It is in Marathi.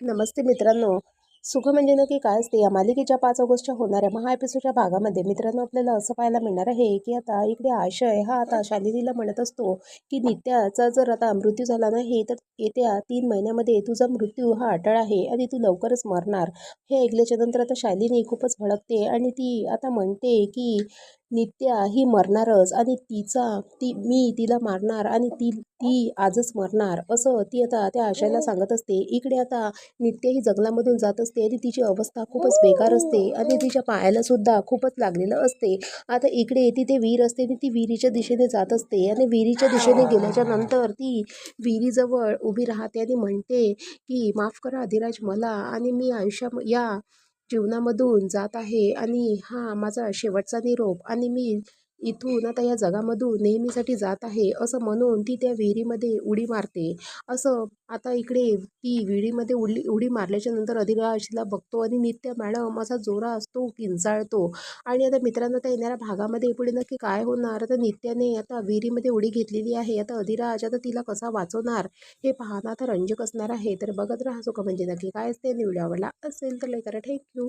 नमस्ते मित्रांनो. सुख म्हणजे नक्की काय असते या मालिकेच्या पाच ऑगस्टच्या होणाऱ्या महा एपिसोडच्या भागामध्ये मित्रांनो आपल्याला असं पाहायला मिळणार आहे की आता इकडे आशय हा आता शालिनीला म्हणत असतो की नित्याचा जर आता मृत्यू झाला नाही तर येत्या तीन महिन्यामध्ये तुझा मृत्यू हा अटळ आहे आणि तू लवकरच मरणार. हे ऐकल्याच्या नंतर आता शालिनी खूपच भडकते आणि ती आता म्हणते की नित्या ही मरणारच आणि तिचा ती मी तिला मारणार आणि ती ती आजच मरणार. असं ती आता त्या आशयाला सांगत असते. इकडे आता नित्य ही जंगलामधून जात असते आणि तिची अवस्था खूपच बेकार असते आणि तिच्या पायाला सुद्धा खूपच लागलेलं असते. आता इकडे तिथे विहीर असते आणि ती विहिरीच्या दिशेने जात असते आणि विहिरीच्या दिशेने गेल्याच्यानंतर ती विहिरीजवळ उभी राहते आणि म्हणते की माफ करा अधिराज मला आणि मी आयुष्या या जीवनामधून जात आहे. आणि हा माझा शेवटचा निरोप. आणि मी इथून आता या जगामधून नेहमीसाठी जात आहे असं म्हणून ती त्या विहिरीमध्ये उडी मारते. असं आता इकडे ती विहिरीमध्ये उडली उडी मारल्याच्या नंतर अधिराशीला बघतो आणि नित्य मॅडम असा जोरा असतो किंचाळतो आणि आता मित्रांनो आता येणाऱ्या भागामध्ये पुढे नक्की काय होणार? आता नित्याने आता विहिरीमध्ये उडी घेतलेली आहे. आता अधिराज आता तिला कसा वाचवणार? हे पाहणं आता रंजक असणार आहे. तर बघत राहा सुख म्हणजे नक्की काय असते आणि व्हिडिओ आवडला असेल तर लाईक करा. थँक्यू